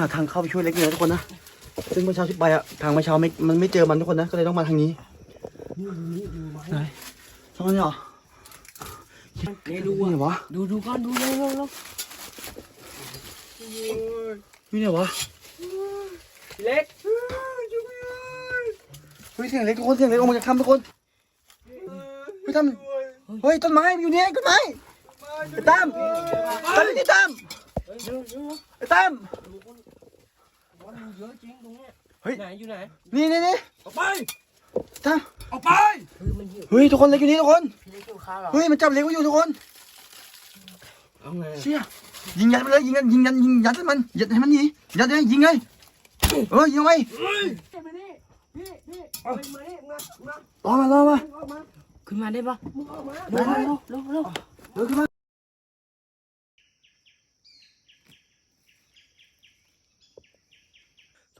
หาทางเข้าไปช่วยเล็กเลยทุกคนนะ ซึ่งเมื่อเช้าที่ไปอะทางเมื่อเช้าไม่มันไม่เจอมันทุกคนนะ ก็เลยต้องมาทางนี้ไหนช่องนี้เหรอเนี่ยดูนี่อะไหนวะดูดูก่อนดูเร็วเร็วเร็วนี่ไหนวะเล็กเฮ้ยเสียงเล็กทุกคนเสียงเล็กออกมาจากถ้ำทุกคนเฮ้ยถ้ำเฮ้ยต้นไม้อยู่นี่ต้นไม้ไอ้ตั้มตั้มนี่ตั้มเฮ้ยเร็วเร็วไอ้ตั้ม วันเยอะจริงตรงเนี้ยเฮ้ย ไหนอยู่ไหนนี่นี่นี่ออกไปตั้มออกไปเฮ้ยมันหิวเฮ้ยทุกคนเล็กอยู่นี่ทุกคนพี่เล็กหิวข้าวเหรอเฮ้ยมันจับเล็กไว้อยู่ทุกคนเอาไงเชี่ยยิงยัดไปเลยยิงยัดยิงยัดยิงยัดให้มันยัดให้มันหนียัดเลยยิงเลยเออยิงเอาไปมานี่พี่พี่เอามานี่มารอมารอมาออกมาขึ้นมาได้ปะได้เร็วได้เร็วเร็วเร็วเออขึ้นมา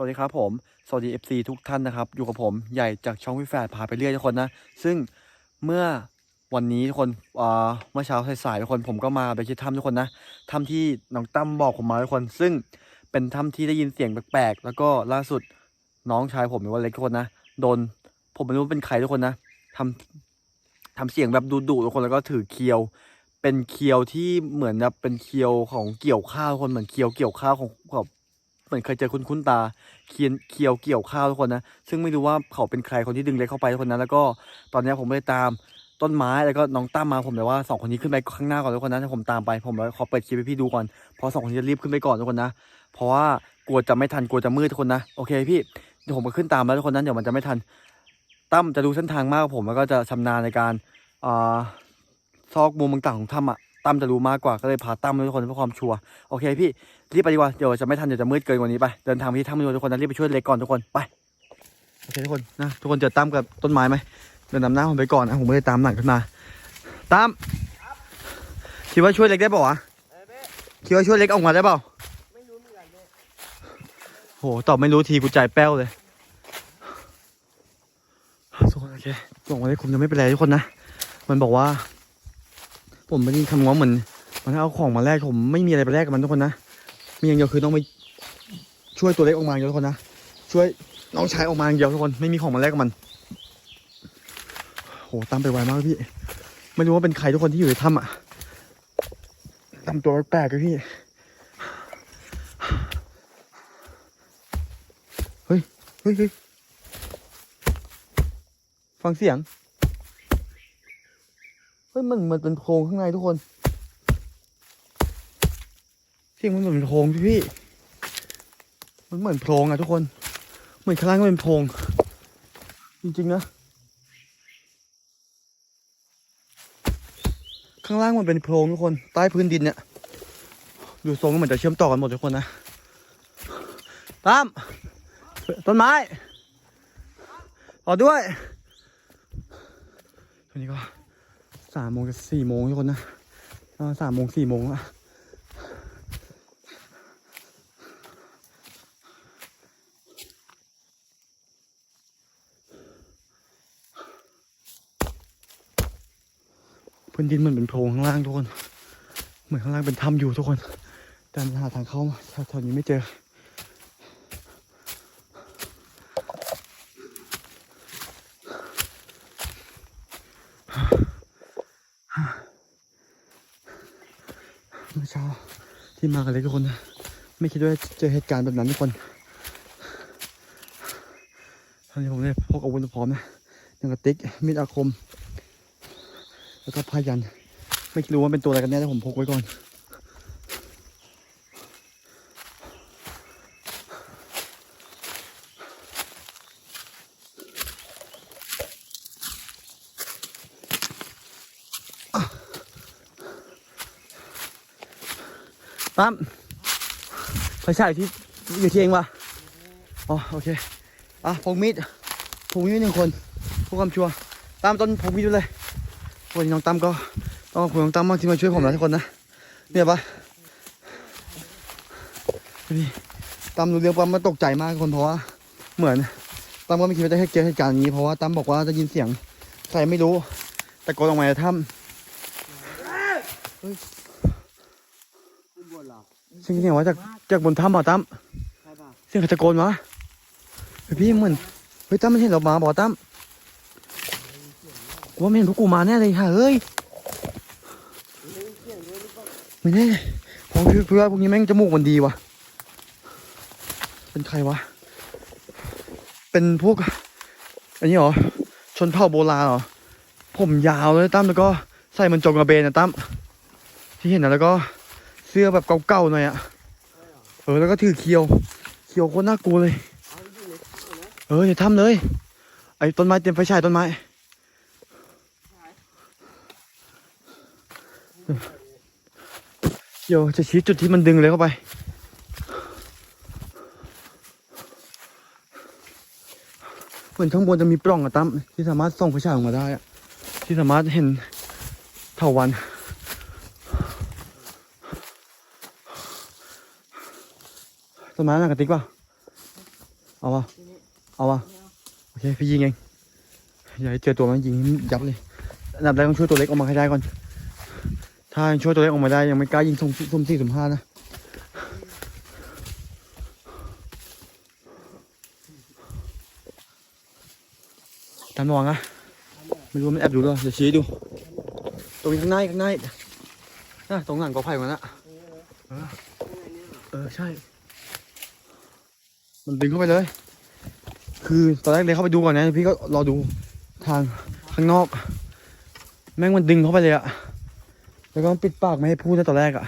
สวัสดีครับผม สวัสดี FC ทุกท่านนะครับ อยู่กับผมใหญ่จากช่องวิแฟดพาไปเรื่อยทุกคนนะ ซึ่งเมื่อวันนี้ทุกคนเอ่อเมื่อเช้าสายๆทุกคนผมก็มาไปที่ถ้ำทุกคนนะถ้ำที่น้องตั้มบอกผมมาทุกคน ซึ่งเป็นถ้ำที่ได้ยินเสียงแปลกๆ แล้วก็ล่าสุดน้องชายผมหรือว่าเล็กทุกคนนะโดนผมไม่รู้เป็นใครทุกคนนะทำทำเสียงแบบดุๆทุกคนแล้วก็ถือเคียว เป็นเคียวที่เหมือนแบบเป็นเคียวของเกี่ยวข้าวทุกคนเหมือนเคียวเกี่ยวข้าวของแบบ เหมือนเคยเจอคุ้นคุ้นๆตาเคียนเคียวเกี่ยวข้าวทุกคนนะ ซึ่งไม่รู้ว่าเขาเป็นใครคนที่ดึงเล็กเข้าไปทุกคนนะแล้วก็ตอนนี้ผมไปตามต้นไม้แล้วก็น้องตั้มมาผมเลยว่าสองคนนี้ขึ้นไปข้างหน้าก่อนทุกคนนะถ้าผมตามไปผมเลยขอเปิดคลิปให้พี่ดูก่อนเพราะสองคนนี้จะรีบขึ้นไปก่อนทุกคนนะ เพราะว่ากลัวจะไม่ทันกลัวจะมืดทุกคนนะโอเคพี่เดี๋ยวผมก็ขึ้นตามแล้วทุกคนนั้นเดี๋ยวมันจะไม่ทันตั้มจะดูเส้นทางมากกว่าผมแล้วก็จะชำนาญในการอ่าซอกมุมต่างๆของถ้ำอะตั้มจะรู้มากกว่าก็เลยพาตั้มทุกคนเพื่อความชัวร์โอเคพี่ รีบไปดีกว่าเดี๋ยวจะไม่ทันเดี๋ยวจะมืดเกินกว่านี้ไปเดินทางไปที่ถ้ำทุกคนนะรีบไปช่วยเล็กก่อนทุกคนไปโอเคทุกคนนะทุกคนเจอตั้มกับต้นไม้ไหมเดินนำหน้าผมไปก่อนนะผมไม่ได้ตามหลังขึ้นมาตั้มคิดว่าช่วยเล็กได้เปล่าวะคิดว่าช่วยเล็กออกมาได้เปล่าไม่รู้เหมือนกันเลยโหตอบไม่รู้ทีกูใจแป้วเลยทุกคนโอเคส่งมาได้คุมยังไม่เป็นไรทุกคนนะมันบอกว่า ผมไม่ได้คำง้อเหมือนมันเอาของมาแลกผมไม่มีอะไรไปแลกกับมันทุกคนนะ มีอย่างเดียวคือต้องไปช่วยตัวเล็กออกมาอย่างเดียวทุกคนนะช่วยน้องชายออกมาอย่างเดียวทุกคนไม่มีของมาแลกกับมันโหตามไปไวมากพี่ ไม่รู้ว่าเป็นใครทุกคนที่อยู่ในถ้ำอะทำตัวแปลกๆเลยพี่ เฮ้ย เฮ้ยเฮ้ยฟังเสียง เฮ้ยมันมันเป็นโพรงข้างในทุกคน เสียงมันเหมือนโพรงพี่พี่มันเหมือนโพรงอะทุกคน เหมือนข้างล่างก็เป็นโพรงจริงๆนะ ข้างล่างมันเป็นโพรงทุกคน ใต้พื้นดินเนี่ยดูทรงก็เหมือนจะเชื่อมต่อกันหมดทุกคนนะตามต้นไม้รอด้วยตอนนี้ก็สามโมงกับสี่โมงทุกคนนะอ่าสามโมงสี่โมงละ พื้นดินมันเป็นโพรงข้างล่างทุกคน เหมือนข้างล่างเป็นถ้ำอยู่ทุกคน แต่หาทางเข้ามาแถวๆนี้ไม่เจอ เมื่อเช้าที่มากันเลยทุกคนนะไม่คิดว่าจะเจอเหตุการณ์แบบนั้นทุกคนตอนนี้ผมเนี่ยพกอาวุธพร้อมนะย่างกระติกมีดอาคม แล้วก็พายัน ไม่รู้ว่าเป็นตัวอะไรกันแน่แต่ผมพกไว้ก่อนตั้มไฟฉายที่อยู่ที่เองวะอ๋อโอเค อะพกมีดพกมีดหนึ่งคนพกความชัวร์ตามต้นพกมีดด้วยเลย วันนี้น้องตั้มก็ต้องขอบคุณน้องตั้มมากที่มาช่วยผมนะทุกคนนะเนี่ยปะนี่ตั้มรู้เรื่องปั๊มมันตกใจมากทุกคนเพราะว่าเหมือนตั้มก็ไม่คิดว่าจะเจอเหตุการณ์อย่างนี้เพราะว่าตั้มบอกว่าได้ยินเสียงใครไม่รู้แต่กดออกมาจากถ้ขึ้นบนเหรอำซึ่งเสียงว่าจากจากบนถ้ำเหรอตั้มเสียงใครตะโกนวะเฮ้ยพี่เหมือนเฮ้ยตั้มมันเห็นเรามาบอกตั้ม กูว่าม่เห็นพวกกูมาแน่เลยฮะเฮ้ยไม่แน่เพราะพี่เพื่อนพวกนี้แม่งจมูกมันดีวะเป็นใครวะ เป็นพวก อันนี้เหรอ ชนเผ่าโบราณเหรอ ผมยาวเลยตั้มแล้วก็ใส่มันจงกระเบนนะตั้มที่เห็นนะแล้วก็เสื้อแบบเก่าๆหน่อยอะเออแล้วก็ถือเคียว เคียวโคตรน่ากลัวเลย เออเอออย่าทำเลย ไอ้ต้นไม้เตรียมไฟฉายต้นไม้ เดี๋ยวจะชี้จุดที่มันดึงเลยเข้าไป เหมือนข้างบนจะมีปล่องอะตั้มที่สามารถส่องไฟฉายออกมาได้อะที่สามารถเห็นเถาวันต้นไม้หนักกระติกป่ะ เอาป่ะ เอาป่ะ โอเค พี่ยิงเอง อย่าให้เจอตัวมันยิงยับเลยอันดับแรกต้องช่วยตัวเล็กออกมาให้ได้ก่อน ถ้ายังช่วยตัวเล็กออกมาได้ยังไม่กล้ายิงสุ่มสุ่มสี่สุ่มห้านะตามระวังนะไม่รู้มันแอบดูด้วยเดี๋ยวชี้ดู ตรงนี้ข้างในข้างในนะตรงหลังกอไผ่มันนะเออเออใช่ มันดึงเข้าไปเลย คือตอนแรกเลยเข้าไปดูก่อนนะพี่ก็รอดูทางข้างนอก แม่งมันดึงเข้าไปเลยอะ แล้วก็ปิดปากไม่ให้พูดนะตอนแรกอะ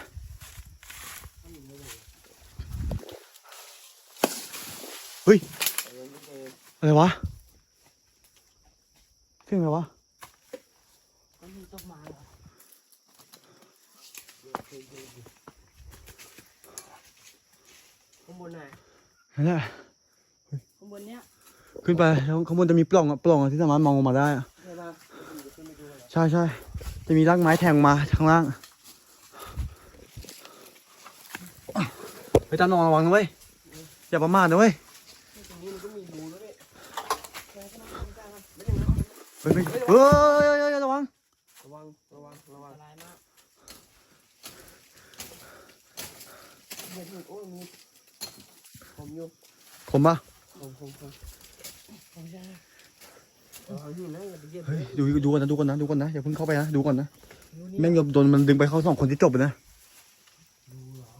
เฮ้ย อะไรวะเสียงอะไรวะมันมีต้นไม้เหรอข้างบนไหนนั่นแหละข้างบนเนี้ยขึ้นไปแล้วข้างบนจะมีปล่องอะปล่องอะที่สามารถมองลงมาได้อะใช่ป่ะผมจะขึ้นไปดูเหรอใช่ใช่ จะมีรากไม้แทงมาข้างล่างไปตามนองระวังนะเว้ยอย่าประมาทนะเว้ยเนี่ยแกก็นั่งไม่ได้นะไม่ได้นะเฮ้ยเฮ้ยระวังระวังระวังระวังอะไรมากเดี๋ยวถึงโอ้ยมีผมอยู่ผมปะผมผมผมผมใช่ เหยียบเฮ้ยดูดูก่อนนะดูก่อนนะดูก่อนนะอย่าเพิ่งเข้าไปนะดูก่อนนะดูนี่แม่งโดนมันดึงไปเข้าสองคนที่จบเลยนะดูเหรอ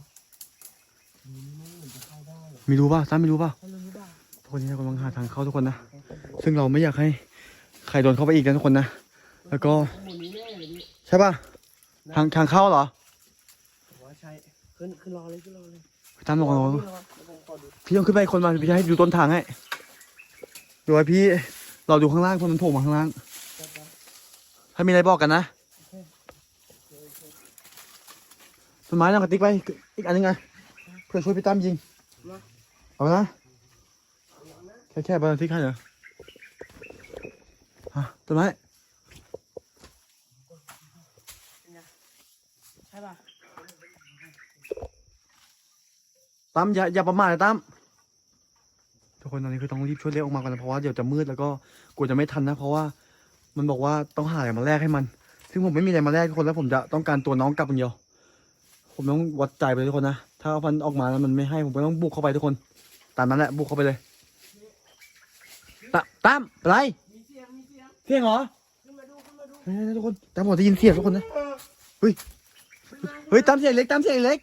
ดูนี่ไม่เหมือนจะเข้าได้เหรอไม่รู้ป่ะซ้ำไม่รู้ป่ะเขารู้ป่ะทุกคนนี้กำลังหาทางเข้าทุกคนนะซึ่งเราไม่อยากให้ใครโดนเข้าไปอีกนะทุกคนนะแล้วก็หมุนนี้แน่เลยพี่ใช่ป่ะทางทางเข้าเหรอผมว่าใช่ขึ้นขึ้นรอเลยขึ้นรอเลยตามระวังระวังพี่ระวังเดี๋ยวผมขอดูพี่ต้องขึ้นไปอีกคนมาพี่จะให้ดูต้นทางให้ดูไว้พี่ เราดูข้างล่างเพราะมันโผล่มาข้างล่างจับไปถ้ามีอะไรบอกกันนะต้นไม้นั่งกระติกไป อีกอันหนึงไงเพื่อช่วยพี่ตั้มยิง เอานะ แค่แค่บอลทิกให้เหรอฮะต้นไม้ใช่ป่ะตั้มอย่าอย่าประมาทนะตั้มทุกคนตอนนี้คือต้องรีบช่วยเรียกออกมาก่อนนะเพราะว่าเดี๋ยวจะมืดแล้วก็ กลัวจะไม่ทันนะ เพราะว่ามันบอกว่าต้องหาอะไรมาแลกให้มัน ซึ่งผมไม่มีอะไรมาแลกทุกคนแล้วผมจะต้องการตัวน้องกลับอย่างเดียว ผมต้องวัดใจไปทุกคนนะ ถ้าเอามันออกมาแล้วมันไม่ให้ผมก็ต้องบุกเข้าไปทุกคน ตามนั้นแหละบุกเข้าไปเลยตะตั้มอะไรเสียงเหรอทุกคนตามผมได้ยินเสียงทุกคนนะเฮ้ยเฮ้ยตามเสียงเล็กตามเสียงเล็ก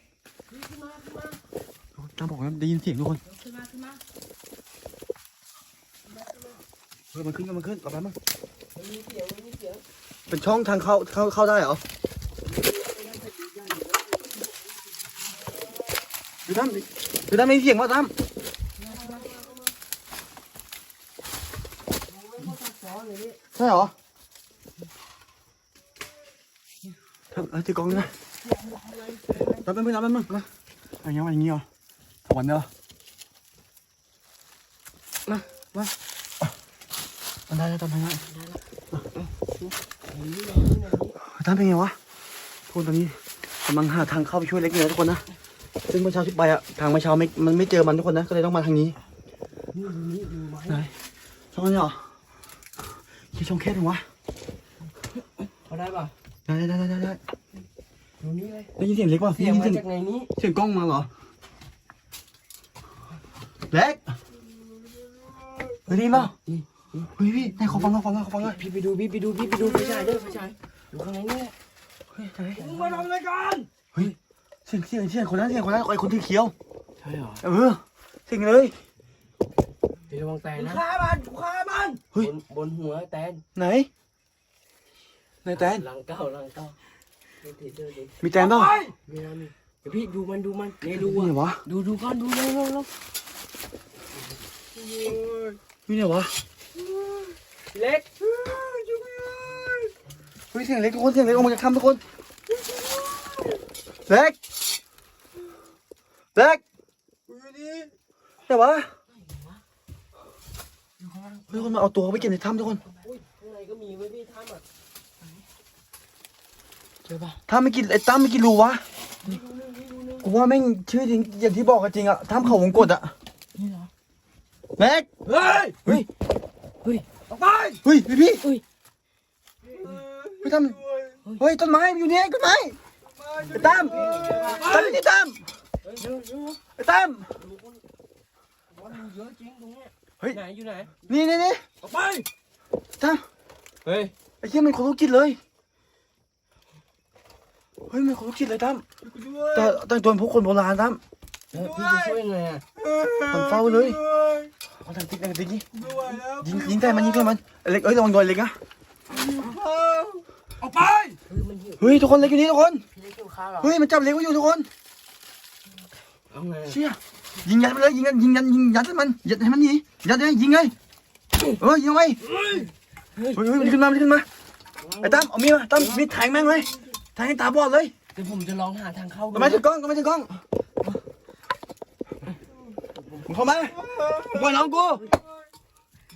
ตามบอกนะได้ยินเสียงทุกคน ขึ้นมาขึ้นมา เฮ้ยมันขึ้นมันขึ้นกลับมามั้งมันมีเสียงมันมีเสียงเป็นช่องทางเข้าเข้าเข้าได้เหรอดูตั้มดูตั้มไม่เสียงวะตั้มไม่เข้าซับซ้อนเลยนี่ใช่เหรอทำอะไรจะกองนะตั้มเป็นเพื่อนตั้มเป็นมึงมาอย่างเงี้ยอย่างเงี้ยเหรอถอนเนอะมามา มันได้แล้วตั้มทำไงนี่เลยนี่เลยนี่ตั้มเป็นไงวะทุกคนตอนนี้กำลังหาทางเข้าไปช่วยเล็กเลยนะทุกคนนะซึ่งเมื่อเช้าที่ไปอะทางเมื่อเช้าไม่มันไม่เจอมันทุกคนนะก็เลยต้องมาทางนี้นี่ดูนี่ดูไม้ไหนช่องนี้เหรอที่ช่องแคบถึงวะเขาได้ป่ะได้ได้ได้ได้ได้ดูนี่เลยได้ยินเสียงเล็กป่ะเสียงได้มายินเสียงจากไหนนี้เสียงกล้องมาเหรอเล็กเฮ้ยได้ยินเปล่า เฮ้ยพี่ไหนขอฟังหน่อยขอฟังหน่อยขอฟังหน่อยพี่ไปดูพี่ไปดูพี่ไปดูไฟฉายเด้อไฟฉายดูข้างในนี่แหละเฮ้ยไหนมึงมาทำอะไรกันเฮ้ยเสียงเสียงเสียงคนนั้นเสียงคนนั้นไอ้คนที่เขียวใช่เหรอเออเสียงเลยพี่ระวังแตนนะฆ่ามันฆ่ามันเฮ้ยบนบนหัวแตนไหนไหนแตนหลังเก้าหลังเก้าดูดิดูดิมีแตนเปล่าไปมีนะมีเดี๋ยวพี่ดูมันดูมันเนี่ยดูมีไหนอะวะดูดูก่อนดูเร็วเร็วเร็วมีไหนวะ เล็กเฮ้ยเสียงเล็กทุกคนเสียงเล็กออกมาจากถ้ำทุกคน เล็ก เล็กอยู่นี่ไหนวะเฮ้ยคนมาเอาตัวเขาไปเก็บในถ้ำทุกคนอุ้ยข้างในก็มีไว้พี่ทำอะเจอปะถ้ำไม่กินไอ้ตั้มไม่กินรูวะกูว่าแม่งชื่อจริงอย่างที่บอกกันจริงอะถ้ำเขาวงกดอะนี่เหรอเล็กเฮ้ยเฮ้ยเฮ้ยออกไปเฮ้ยพี่พี่เฮ้ยเฮ้ยตั้มเฮ้ยต้นไม้อยู่เนี่ยต้นไม้ไอ้ตั้มตั้มนี่ตั้มเฮ้ยเร็วเร็วไอ้ตั้มดูคนวันมันเยอะจริงตรงเนี้ยเฮ้ยไหนอยู่ไหนนี่นี่นี่ออกไปตั้มเฮ้ยไอ้เหี้ยมันคนลุกจิตเลยเฮ้ยมันคนลุกจิตเลยตั้มกูด้วยแต่แต่งตัวเป็นพวกคนโบราณตั้มเฮ้ยพี่จะช่วยไงอะมันเฝ้าเลยด้วย เอาทางติ๊กทางติ๊กนี่ไม่ไหวแล้วยิงยิงใส่มันยิงใส่มันไอ้เล็กเอ้ยระวังโดนเล็กนะออกไปเฮ้ยมันหิวเฮ้ยทุกคนเล็กอยู่นี่ทุกคนพี่เล็กหิวข้าวเหรอเฮ้ยมันจับเล็กไว้อยู่ทุกคนเอาไงเชี่ยยิงยัดไปเลยยิงยัดยิงยัดยิงยัดให้มันยัดให้มันหนียัดเลยยิงเลยเออยิงไปเฮ้ยเฮ้ยมันขึ้นมามันขึ้นมาไอ้ตั้มเอามีดมาตั้มมีดแทงแม่งเลยแทงให้ตาบอดเลยเดี๋ยวผมจะลองหาทางเข้าดูทำไมถึงกล้องทำไมถึงกล้อง มึงเข้ามาปล่อยน้องกู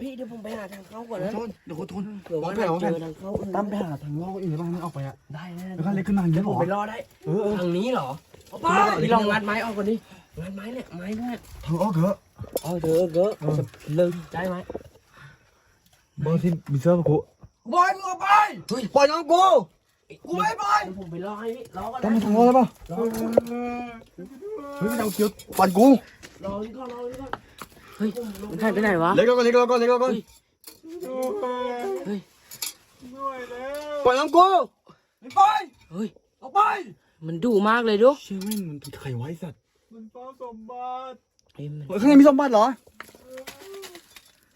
พี่เดี๋ยวผมไปหาทางเข้าก่อนนะโทนเดี๋ยวกูโทนเผื่อว่าแผลเราวางแผเจนอทางเข้าตั้มไปหาทางลอกอื่นในบ้านไม่ออกไปอะได้ได้แล้วก็เล็กขึ้นมาอย่างเดี๋นี้ยวหรอผมไปรอได้เออเออทางนี้เหรอออกไปพี่ลองงัดไม้ออกก่อนดิงัดไม้เนี่ยไม้เนี่ยทางออกเถอะเออเถอะเถอะจะเลิกได้ไหมบอสที่มีเสื้อปะกูบอยมึงออกไปปล่อยน้องกู กูไม่ไปเดี๋ยวผมไปรอให้พี่รอก่อนตั้มนะมาทางลอกได้ป่ะรอเฮ้ยไม่เอาเขียวปั่นกูรอนี่ก่อนรอนี่ก่อนเฮ้ยมันหายไปไหนวะ เล็กแล้วก็เล็กแล้วก็เล็กแล้วก็เฮ้ยไม่ไหวแล้วปล่อยน้องกูไม่ไปเฮ้ย ออกไปมันดุมากเลยดูเชื่อแม่งมันผิดใครไว้สัตว์มันเฝ้าสมบัติเฮ้ยมันเฮ้ยข้างในมีสมบัติเหรอ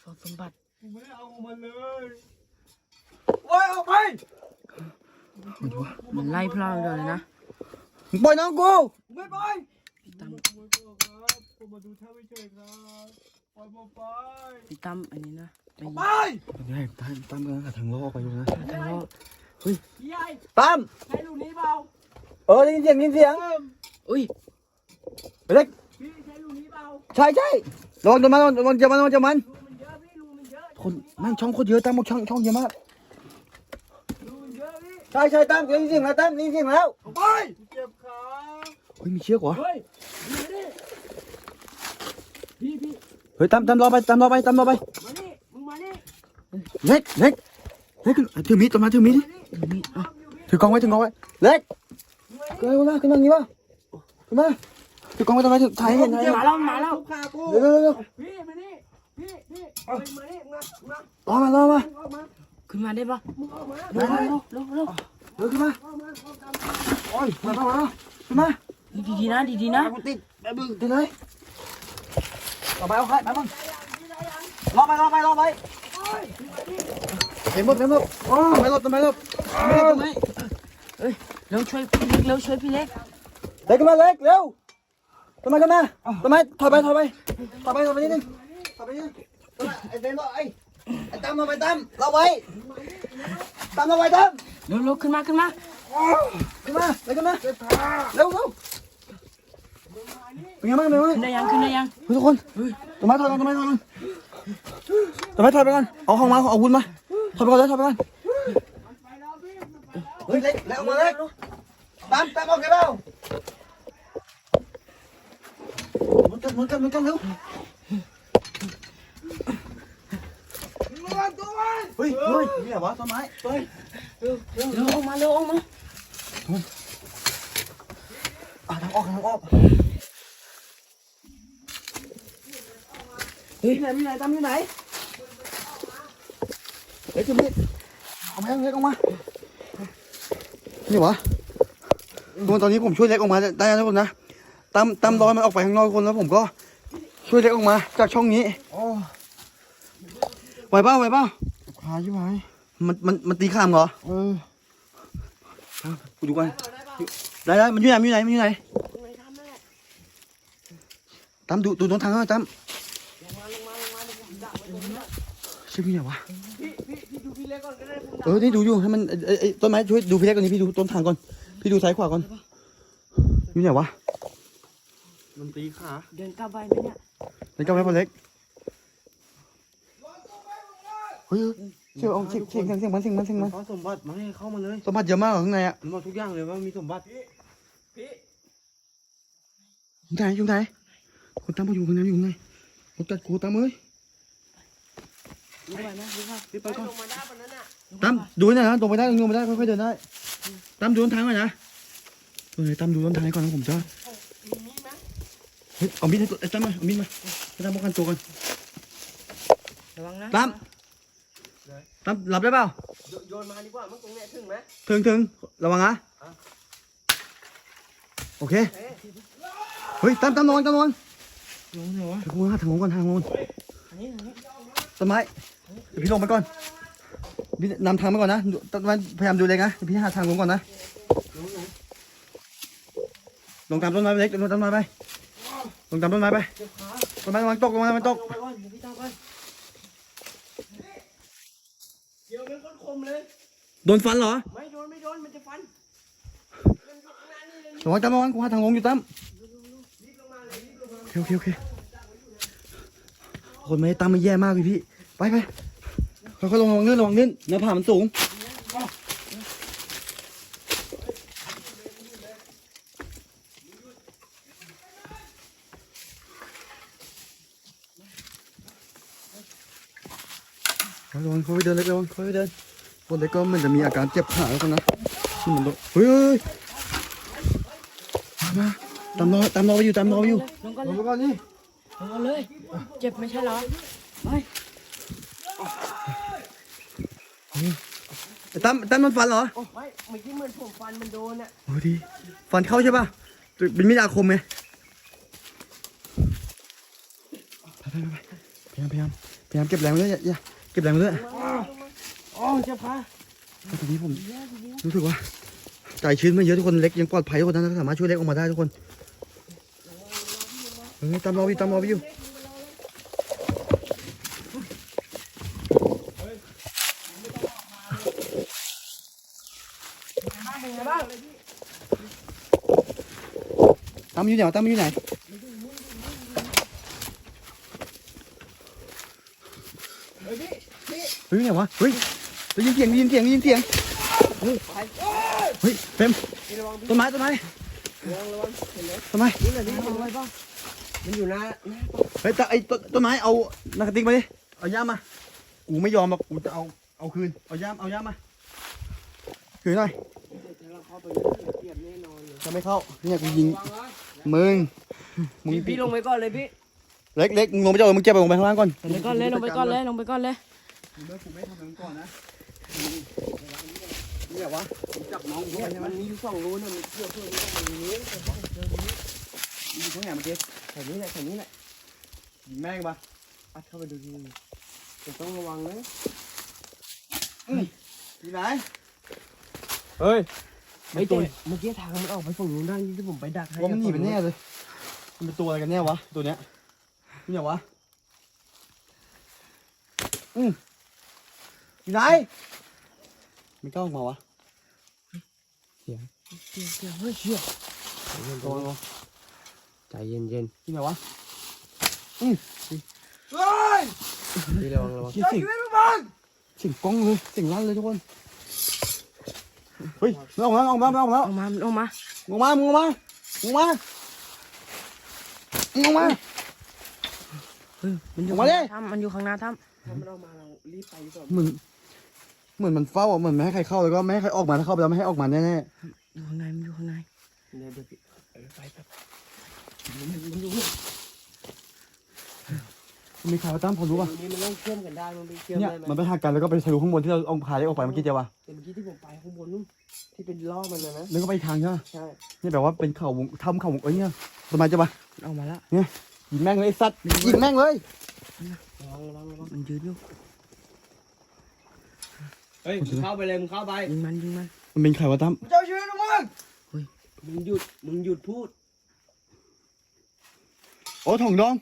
เฝ้าสมบัติกูไม่ได้เอาของมันเลยโอ้ยออกไป มันไล่พวกเราไปเลยนะปล่อยน้องกูกูไม่ไปพี่ตั้มผมไม่บอกครับผมมาดูท่าไม่เฉยครับปล่อยผมไปพี่ตั้มอันนี้นะไปออกไปได้ตั้มตั้มกำลังหาทางลอกไปอยู่นะทางรอดพี่ใหญ่ตั้มใช้ลูกนี้เปล่าเออได้ยินเสียงได้ยินเสียงอุ้ยไปเล็กพี่ใช้ลูกนี้เปล่าใช่ใช่ระวังโดนมันระวังจะมันระวังจะมันลูกมันเยอะพี่ลูกมันเยอะคนแม่งช่องโคตรเยอะตั้มบอกช่องช่องเยอะมาก ลูกมันเยอะพี่ ใช่ใช่ตั้มได้ยินเสียงแล้วตั้มได้ยินเสียงแล้วออกไปเจ็บขาเฮ้ยมีเชือกเหรอเฮ้ยมาดิพี่พี่เฮ้ยตั้มตั้มรอไปตั้มรอไปตั้มรอไปมานี่มึงมานี่เล็กเล็กเล็กถือมีดต้นไม้ถือมีดดิมีอะถือกล้องไว้ถือกล้องไว้เล็กขึ้นมาขึ้นมาอย่างนี้ป่ะขึ้นมาถือกล้องไว้ต้นไม้ถือถ่ายให้เห็นถ่ายให้เห็นมาแล้วมาแล้วทุกขากูเร็วเร็วเร็วพี่มานี่พี่พี่เฮ้ยมานี่มามารอมารอมามึงออกมา ขึ้นมาได้ปะมึงมาเร็วเร็วเร็วเร็วขึ้นมาออกมาออกตามโอ้ยมามามาขึ้นมาดีดีๆนะดีดีๆนะติดแบบมึงติดเลยต่อไปเอาใครไปมึงรอไปรอไปรอไปเห็นหมดเห็นหมดโอ้ไม่หลบทำไมหลบไม่หลบทำไมเร็วช่วยพี่เล็กเร็วช่วยพี่เล็กเล็กขึ้นมาเล็กเร็วทำไมกันมาทำไมถอยไปถอยไปถอยไปถอยไปนิดนึงถอยไปนิดนึงไอ้เซนรอไอ้ ไอ้ตั้มมาไปตั้มเราไว้ตั้มเราไว้ตั้มเร็วเร็วขึ้นมาขึ้นมาขึ้นมาเร็วขึ้นมาเร็วเร็วเป็นไงบ้างเป็นไงบ้างขึ้นได้ยังขึ้นได้ยังทุกคนทำไมถอยก่อนทำไมถอยก่อนทำไมถอยไปก่อนเอาของมาเอาอาวุธมาถอยไปก่อนเลยถอยไปก่อนเฮ้ยเล็กเล็กออกมาเล็กตั้มตั้มออกกันเปล่าหมุนกันหมุนกันหมุนกันเร็ว มึงระวังตัวไว้ เฮ้ยเฮ้ยนี่แหละวะต้นไม้เฮ้ยเร็วออกมาเร็วออกมาอะทางออกทางออกฮ้ยไหนมีไหนตามอยู่ไหนเฮ้ยจุ๊บเอามาเล็กออกมานี่วะทุกคนตอนนี้ผมช่วยเล็กออกมาได้แล้วทุกคนนะตามตามรอยมันออกไปข้างนอกคนแล้วผมก็ช่วยเล็กออกมาจากช่องนี้โอ้ไหวเปล่าไหวเปล่า ขาใช่ไหมมันมันมันตีข้ามเหรอเออกูดูกันได้ได้มันอยู่ไหนมันอยู่ไหนมันอยู่ไหนตามดูดูต้นทางหน่อยตามใช่พี่ไหนวะพี่พี่พี่ดูพี่เล็กก่อนก็ได้ผมเออนี่ดูอยู่ให้มันไอ้ไอ้ต้นไม้ช่วยดูพี่เล็กก่อนนี่พี่ดูต้นทางก่อนพี่ดูซ้ายขวาก่อนอยู่ไหนวะมันตีขาเดินกลับไปไหมเนี่ย เล็กก็ไว้พอเล็กเฮ้ยเสีย งเอาเสียงเสียงเสียงเสียงมันเสียงมันเสียงมันเขาสมบัติมาให้เข้ามาเลยสมบัติเยอะมากเหรอข้างในอะมันบอกทุกอย่างเลยว่ามีสมบัติอยู่ไหนอยู่ไหนคนตามมาอยู่ข้างในอยู่ข้างในคนจัดกูตามเอ้ยรู้ไปไหมรู้ป่ะพี่ไปก่อนลงมาได้ปะนั้นอะตามดูหน่อยนะตรงไปได้ตรงไปได้ค่อยๆเดินได้ตามดูต้นทางก่อนนะเออตามดูต้นทางก่อนนะผมจะเฮ้ยเอามีดให้ตัวไอ้ตั้มมาเอามีดมาให้ตั้มป้องกันตัวก่อนระวังนะตั้ม ตั้มหลับได้เปล่าโยนมาดีกว่ามันตรงเนี้ยถึงไหมถึงถึงระวังนะโอเคเฮ้ยตั้มตั้มนอนตั้มนอนลงไหนวะเดี๋ยวกูหาทางลงก่อนทางลงก่อนอันนี้อันนี้ต้นไม้เดี๋ยวพี่ลงไปก่อนพี่นำทางไปก่อนนะดูต้นไม้พยายามดูเลยนะเดี๋ยวพี่หาทางลงก่อนนะลงตามต้นไม้ไปเล็กลงตามต้นไม้ไปลงตามต้นไม้ไปเจ็บขาต้นไม้ระวังตกระวังมันตกลงไปก่อนเดี๋ยวพี่ตามไปเดี๋ ยวมันคมเลย โดนฟันเหรอไม่โดนไม่โดนมันจะฟันมันอยู่ข้างหน้านี่เลยระวังตั้มระวังกูหาทางลงอยู่ตั้มรีบลงมาเลยรีบลงมาโอเคโอเคโอเคคนไม่ได้ตั้มมันแย่มากเลยพี่ไปไปค่อยๆลงระวังเลื่อนระวังเลื่อนหน้าผามันสูง ระวังค่อยๆเดินเล็กระวังค่อยๆเดินคนเล็กก็มันจะมีอาการเจ็บขาแล้วกันนะที่มันโดนเฮ้ยเฮ้ยมาตามรอตามรอไปอยู่ตามรอไปอยู่ลงกันลเลงยไปก่อนนี่ลงกันเลย เจ็บไม่ใช่เหรอไปไอ้ตั้มตั้มมันฟันเหรอโอ้ไม่เมื่อกี้เหมือนผมฟันมันโดนอะโอ้ดีฟันเข้าใช่ป่ะเป็นมีดอาคมไหมไปไปไปพยายามพยายามพยายามเก็บแรงไว้เลยอย่าอย่าเก็บแรงไว้เลยอ๋อเจ็บขาตอนนี้ผมรู้สึกว่าใจชื้นไม่เยอะทุกคนเล็กยังปลอดภัยทุกคนนะสามารถช่วยเล็กออกมาได้ทุกคนเฮ้ยตามรอพี่ตามรอพี่อยู่ตามอยู่ไหนวะตามอยู่ไหนเฮ้ย ไหนวะ เฮ้ยได้ยินเสียงได้ยินเสียงได้ยินเสียงเฮ้ยเฮ้ยเต็มต้นไม้ต้นไม้ระวังระวังเห็นไหมต้นไม้นี่แหละนี่มันอะไรบ้างมันอยู่หน้าหน้าเฮ้ยแต่ไอ้ต้นต้นไม้เอานักติ๊กมาดิ เอาย่ามมา กูไม่ยอมหรอก กูจะเอา เอาคืน เอาย่าม เอาย่ามมา คืนหน่อยถ้าเราเข้าไปเสียเปรียบแน่นอนเลยจะไม่เข้า เนี่ยกูยิง มึง มึงพี่พี่ลงไปก่อนเลยพี่ เล็กเล็กมึงลงไปเจ้ามึงเจ็บไปลงไปข้างล่างก่อนลงไปก่อนเลย ลงไปก่อนเลย ลงไปก่อนเลย เมื่อกูไม่ทำมึงก่อนนะนี่แบบวะจับน้องกูเนี่ยใช่ไหมมันมีอยู่สองรูนะมันเชื่อเพื่อนนี่ต้องมีนี้ยิงเขาแหงเมื่อกี้แถวนี้แหละแถวนี้แหละยิงแม่งปะปัดเข้าไปดูดีแต่ต้องระวังนะที่ไหนเฮ้ยไม่ตัวเมื่อกี้ทางมันออกไปฝั่งนู้นได้ที่ผมไปดักให้ว่ามันหนีไปแน่เลยมันเป็นตัวอะไรกันแน่วะตัวเนี้ยนี่เหรอวะอืม ที่ไหนไม่กล้าออกมาวะเสียงเสียงเฮ้ยเชี่ยระวังระวังใจเย็นเย็นที่ไหนวะอืมเฮ้ยๆพี่ระวังระวังเสียงเสียงเสียงกล้องเลยเสียงลั่นเลยทุกคนเฮ้ยมันออกมาออกมาออกมาออกมามันออกมาออกมามึงออกมามึงออกมามึงออกมามันอยู่ออกมาดิถ้ำมันอยู่ข้างหน้าถ้ถ้ามันออกมาเรารีบไปดีกว่าเหมือน เหมือนมันเฝ้าเหมือนไม่ให้ใครเข้าแล้วก็ไม่ให้ใครออกมาถ้าเข้าไปแล้วไม่ให้ออกมาแน่ๆอยู่ข้างในมันอยู่ข้างในเดี๋ยวเดี๋ยวพี่ไปไปไมันมันอยู่นี่มีใครมาตั้งพอรู้ป่ะมันต้องเชื่อมกันได้มันไปเชื่อมได้ไหมมันไปหักกันแล้วก็ไปทะลุข้างบนที่เราเอาพาเล็กออกไปเมื่อกี้เจ๊วะเมื่อกี้ที่ผมไปข้างบนนู่นที่เป็นล่อมันเลยนะแล้วก็ไปอีกทางใช่ไหมใช่นี่แบบว่าเป็นเขาวงทำเขาวงเอ้ยเนี่ยสมัยเจ๊วะออกมาละยหยิบแม่งเลยสัตว์หยิบแม่งเลยระวังระวังระวังมันยืนอยู่ เฮ้ยมึงเข้าไปเลยมึงเข้าไป ยิงมันยิงมันมันเป็นใครวะตั้มเจ้าชีวิตของมึงมึงหยุด มึงหยุดพูด โอ้ถงดอง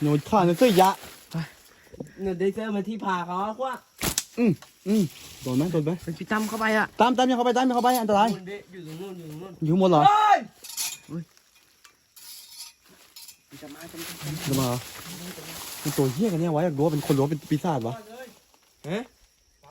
หนูข้าในเสื้อยะหนูได้เสื้อมาที่ผ่าเขาอะว่าอืมอืมโดนไหมโดนไหมมัพี่ตั้มเข้าไปอะตามตามยังเข้าไปตามอย่าเข้าไปอันตรายอยู่ตรงนู้นอยู่ตรงนู้นอยู่ข้านเหรอเฮ้ยจะมาจะมาจะมามันตัวเหี้ยกันเนี่ยวะอยากรู้ว่าเป็นคนหรือว่าเป็นปีศาจวะเฮ้